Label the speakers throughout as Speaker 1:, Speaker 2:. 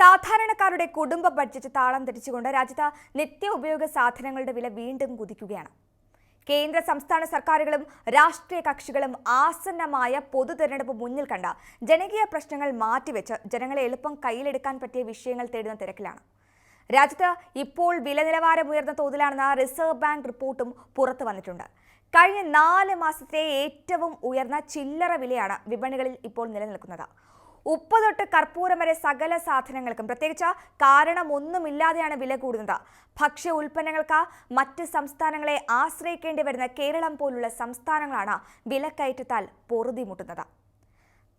Speaker 1: സാധാരണക്കാരുടെ കുടുംബ ബഡ്ജറ്റ് താളം തെറ്റിച്ചുകൊണ്ട് രാജ്യത്ത് നിത്യ ഉപയോഗ സാധനങ്ങളുടെ വില വീണ്ടും കുതിക്കുകയാണ്. കേന്ദ്ര സംസ്ഥാന സർക്കാരുകളും രാഷ്ട്രീയ കക്ഷികളും ആസന്നമായ പൊതു തെരഞ്ഞെടുപ്പ് മുന്നിൽ കണ്ട ജനകീയ പ്രശ്നങ്ങൾ മാറ്റിവെച്ച് ജനങ്ങളെ എളുപ്പം കയ്യിലെടുക്കാൻ പറ്റിയ വിഷയങ്ങൾ തേടുന്ന തിരക്കിലാണ്. രാജ്യത്ത് ഇപ്പോൾ വില നിലവാരം ഉയർന്ന തോതിലാണെന്ന റിസർവ് ബാങ്ക് റിപ്പോർട്ടും പുറത്തു വന്നിട്ടുണ്ട്. കഴിഞ്ഞ നാല് മാസത്തെ ഏറ്റവും ഉയർന്ന ചില്ലറ വിലയാണ് വിപണികളിൽ ഇപ്പോൾ നിലനിൽക്കുന്നത്. ഉപ്പ് തൊട്ട് കർപ്പൂരം വരെ സകല സാധനങ്ങൾക്കും. പ്രത്യേകിച്ച് കാരണമൊന്നുമില്ലാതെയാണ് വില കൂടുന്നത്. ഭക്ഷ്യ ഉൽപ്പന്നങ്ങൾക്ക് മറ്റ് സംസ്ഥാനങ്ങളെ ആശ്രയിക്കേണ്ടി വരുന്ന കേരളം പോലുള്ള സംസ്ഥാനങ്ങളാണ് വിലക്കയറ്റത്താൽ പൊറുതിമുട്ടുന്നത്.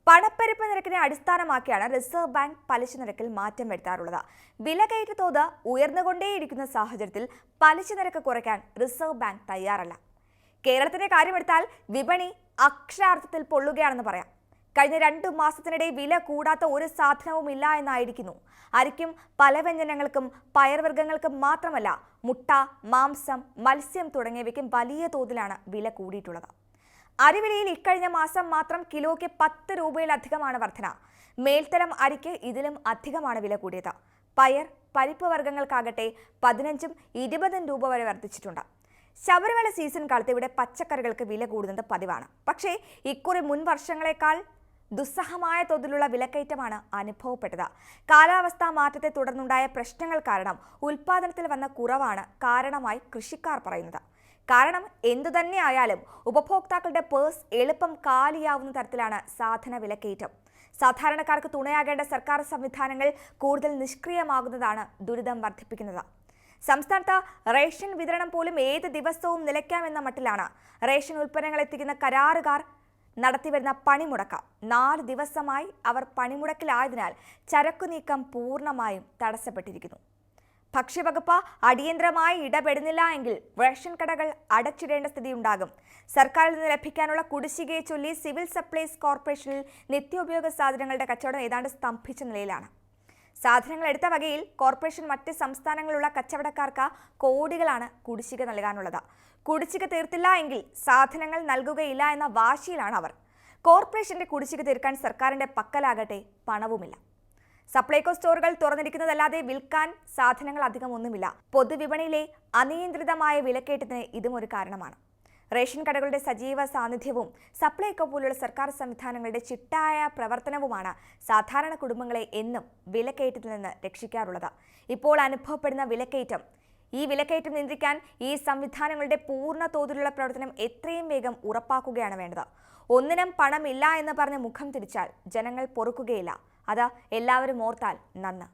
Speaker 1: പണപ്പെരുപ്പ നിരക്കിനെ അടിസ്ഥാനമാക്കിയാണ് റിസർവ് ബാങ്ക് പലിശ നിരക്കിൽ മാറ്റം വരുത്താറുള്ളത്. വിലകയറ്റ തോത് ഉയർന്നുകൊണ്ടേയിരിക്കുന്ന സാഹചര്യത്തിൽ പലിശ നിരക്ക് കുറയ്ക്കാൻ റിസർവ് ബാങ്ക് തയ്യാറല്ല. കേരളത്തിന്റെ കാര്യമെടുത്താൽ വിപണി അക്ഷരാർത്ഥത്തിൽ പൊള്ളുകയാണെന്ന് പറയാം. കഴിഞ്ഞ രണ്ടു മാസത്തിനിടെ വില കൂടാത്ത ഒരു സാധനവും ഇല്ല എന്നായിരിക്കുന്നു. അരിക്കും പല വ്യഞ്ജനങ്ങൾക്കും പയർവർഗങ്ങൾക്കും മാത്രമല്ല മുട്ട മാംസം മത്സ്യം തുടങ്ങിയവയ്ക്കും വലിയ തോതിലാണ് വില കൂടിയിട്ടുള്ളത്. അരിവിലയിൽ ഇക്കഴിഞ്ഞ മാസം മാത്രം കിലോയ്ക്ക് പത്ത് രൂപയിലധികമാണ് വർധന. മേൽത്തരം അരിക്ക് ഇതിലും അധികമാണ് വില കൂടിയത്. പയർ പരിപ്പ് വർഗങ്ങൾക്കാകട്ടെ പതിനഞ്ചും ഇരുപതും രൂപ വരെ വർദ്ധിച്ചിട്ടുണ്ട്. ശബരിമല സീസൺ കാലത്ത് ഇവിടെ പച്ചക്കറികൾക്ക് വില കൂടുന്നത് പതിവാണ്. പക്ഷേ ഇക്കുറി മുൻ വർഷങ്ങളെക്കാൾ ദുസ്സഹമായ തോതിലുള്ള വിലക്കയറ്റമാണ് അനുഭവപ്പെട്ടത്. കാലാവസ്ഥാ മാറ്റത്തെ തുടർന്നുണ്ടായ പ്രശ്നങ്ങൾ കാരണം ഉൽപാദനത്തിൽ വന്ന കുറവാണ് കാരണമായി കൃഷിക്കാർ പറയുന്നത്. കാരണം എന്തു തന്നെയായാലും ഉപഭോക്താക്കളുടെ പേഴ്സ് എളുപ്പം കാലിയാവുന്ന തരത്തിലാണ് സാധന വിലക്കയറ്റം. സാധാരണക്കാർക്ക് തുണയാകേണ്ട സർക്കാർ സംവിധാനങ്ങൾ കൂടുതൽ നിഷ്ക്രിയമാകുന്നതാണ് ദുരിതം വർദ്ധിപ്പിക്കുന്നത്. സംസ്ഥാനത്ത് റേഷൻ വിതരണം പോലും ഏത് ദിവസവും നിലയ്ക്കാമെന്ന മട്ടിലാണ്. റേഷൻ ഉൽപ്പന്നങ്ങൾ എത്തിക്കുന്ന കരാറുകാർ നടത്തിവരുന്ന പണിമുടക്ക. നാല് ദിവസമായി അവർ പണിമുടക്കിലായതിനാൽ ചരക്കു നീക്കം പൂർണമായും തടസ്സപ്പെട്ടിരിക്കുന്നു. ഭക്ഷ്യവകുപ്പ് അടിയന്തരമായി ഇടപെടുന്നില്ല എങ്കിൽ റേഷൻ കടകൾ അടച്ചിടേണ്ട സ്ഥിതിയുണ്ടാകും. സർക്കാരിൽ നിന്ന് ലഭിക്കാനുള്ള കുടിശ്ശികയെ ചൊല്ലി സിവിൽ സപ്ലൈസ് കോർപ്പറേഷനിൽ നിത്യോപയോഗ സാധനങ്ങളുടെ കച്ചവടം ഏതാണ്ട് സ്തംഭിച്ച നിലയിലാണ്. സാധനങ്ങൾ എടുത്ത വകയിൽ കോർപ്പറേഷൻ മറ്റ് സംസ്ഥാനങ്ങളിലുള്ള കച്ചവടക്കാർക്ക് കോടികളാണ് കുടിശ്ശിക നൽകാനുള്ളത്. കുടിശ്ശിക തീർത്തില്ല എങ്കിൽ സാധനങ്ങൾ നൽകുകയില്ല എന്ന വാശിയിലാണ് അവർ. കോർപ്പറേഷന്റെ കുടിശ്ശിക തീർക്കാൻ സർക്കാരിന്റെ പക്കലാകട്ടെ പണവുമില്ല. സപ്ലൈകോ സ്റ്റോറുകൾ തുറന്നിരിക്കുന്നതല്ലാതെ വിൽക്കാൻ സാധനങ്ങൾ അധികം ഒന്നുമില്ല. പൊതുവിപണിയിലെ അനിയന്ത്രിതമായ വിലക്കയറ്റത്തിന് ഇതും ഒരു കാരണമാണ്. റേഷൻ കടകളുടെ സജീവ സാന്നിധ്യവും സപ്ലൈകോ പോലുള്ള സർക്കാർ സംവിധാനങ്ങളുടെ ചിട്ടായ പ്രവർത്തനവുമാണ് സാധാരണ കുടുംബങ്ങളെ എന്നും വിലക്കയറ്റത്തിൽ നിന്ന് രക്ഷിക്കാറുള്ളത്. ഇപ്പോൾ അനുഭവപ്പെടുന്ന വിലക്കയറ്റം. ഈ വിലക്കയറ്റം നിയന്ത്രിക്കാൻ ഈ സംവിധാനങ്ങളുടെ പൂർണ തോതിലുള്ള പ്രവർത്തനം എത്രയും വേഗം ഉറപ്പാക്കുകയാണ് വേണ്ടത്. ഒന്നിനും പണമില്ല എന്ന് പറഞ്ഞ് മുഖം തിരിച്ചാൽ ജനങ്ങൾ പൊറുക്കുകയില്ല. അത് എല്ലാവരും ഓർത്താൽ നന്ന്.